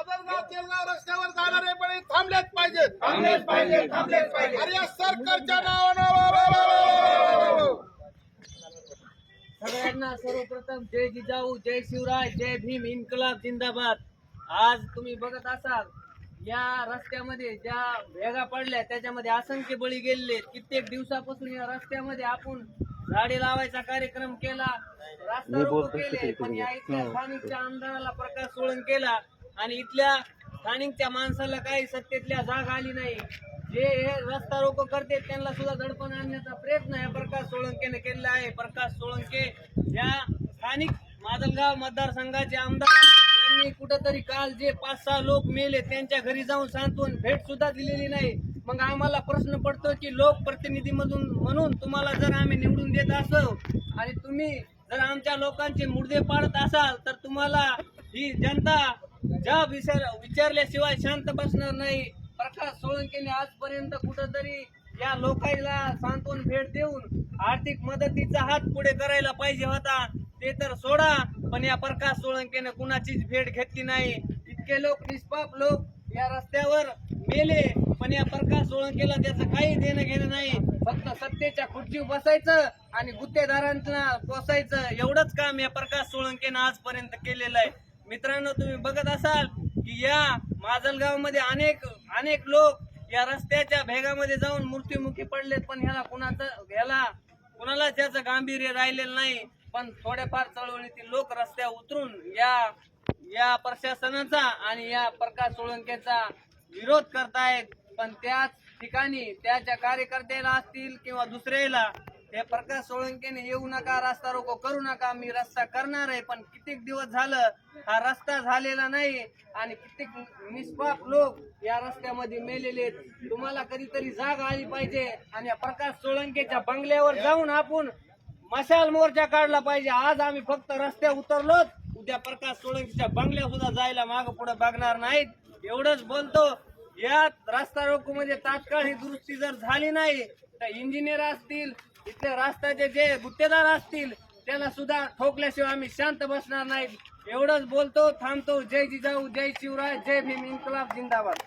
तेलगाव रस्त्यावर जाणारे पण थांबलेच पाहिजेत. थांबलेच पाहिजे थांबलेच पाहिजे अरे या सरकारच्या नावानं सगळ्यांना सर्वप्रथम जय जिजाऊ जय शिवराय जय भीम इन्कलाब जिंदाबाद. आज तुम्ही बघत असाल या रस्त्यामध्ये ज्या भेगा पडल्या त्याच्यामध्ये असंख्य बळी गेलेले कित्येक दिवसापासून या रस्त्यामध्ये आपण झाडे लावायचा कार्यक्रम केला रस्ता रोको केले पण या इथल्या स्थानिकच्या आमदाराला प्रकाश सोळन केला. आणि इथल्या स्थानिकच्या माणसाला काही सत्तेतल्या जाग आली नाही. जे हे रस्ता रोको करते त्यांना सुद्धा दडपण आणण्याचा प्रयत्न या प्रकाश सोळंकेने केलेला आहे. प्रकाश सोळंके या स्थानिक माजलगाव मतदारसंघाचे आमदार यांनी कुठंतरी काल जे पाच सहा लोक मेले त्यांच्या घरी जाऊन सांगून भेट सुद्धा दिलेली नाही. मग आम्हाला प्रश्न पडतो की लोकप्रतिनिधी मधून म्हणून तुम्हाला जर आम्ही निवडून देत असो आणि तुम्ही जर आमच्या लोकांचे मुर्दे पाडत असाल तर तुम्हाला ही जनता ज्या विचार विचारल्याशिवाय शांत बसणार नाही. प्रकाश सोळंकेने आजपर्यंत कुठंतरी या लोकांना सांत्वन भेट देऊन आर्थिक मदतीचा हात पुढे करायला पाहिजे होता. ते तर सोडा पण या प्रकाश सोळंकेने कुणाचीच भेट घेतली नाही. इतके लोक निष्पाप लोक या रस्त्यावर मेले पण या प्रकाश सोळंकेला त्याचं काही देणं घेणं नाही. फक्त सत्तेच्या खुर्चीवर बसायचं आणि गुत्तेदारांना पोसायचं. एवढंच काम या प्रकाश सोळंकेनं आजपर्यंत केलेलं आहे. मित्रांनो तुम्ही बघत असाल की या माजलगावमध्ये अनेक अनेक लोक या रस्त्याच्या भेगामध्ये जाऊन मृत्युमुखी पडलेत पण ह्याला कुणाचं ह्याला कुणालाच त्याचं गांभीर्य राहिलेलं नाही. पण थोड्याफार चळवळीतील लोक रस्त्यावर उतरून या या प्रशासनाचा आणि या प्रकाश सोळंकेचा विरोध करतायत. पण त्याच ठिकाणी त्याच्या कार्यकर्त्याला असतील किंवा दुसऱ्याला हे प्रकाश सोळंकेने येऊ नका रस्ता रोको करू नका मी रस्ता करणार आहे पण कित्येक दिवस झालं हा रस्ता झालेला नाही आणि कित्येक निष्पाप लोक या रस्त्यामध्ये मेलेले आहेत. तुम्हाला कधीतरी जाग आली पाहिजे आणि या प्रकाश सोळंकेच्या बंगल्यावर जाऊन आपण मशाल मोर्चा काढला पाहिजे. आज आम्ही फक्त रस्त्या उतरलोच उद्या प्रकाश सोळंकीच्या बंगल्या सुद्धा जायला माग पुढे बघणार नाहीत. एवढंच बोलतो. या रस्ता रोको म्हणजे तात्काळ ही दुरुस्ती जर झाली नाही तर इंजिनियर असतील इथल्या रस्त्याचे जे गुत्तेदार असतील त्यांना सुद्धा ठोकल्याशिवाय आम्ही शांत बसणार नाहीत. एवढंच बोलतो थांबतो. जय जिजाऊ जय शिवराय जय भीम इन्कलाब जिंदाबाद.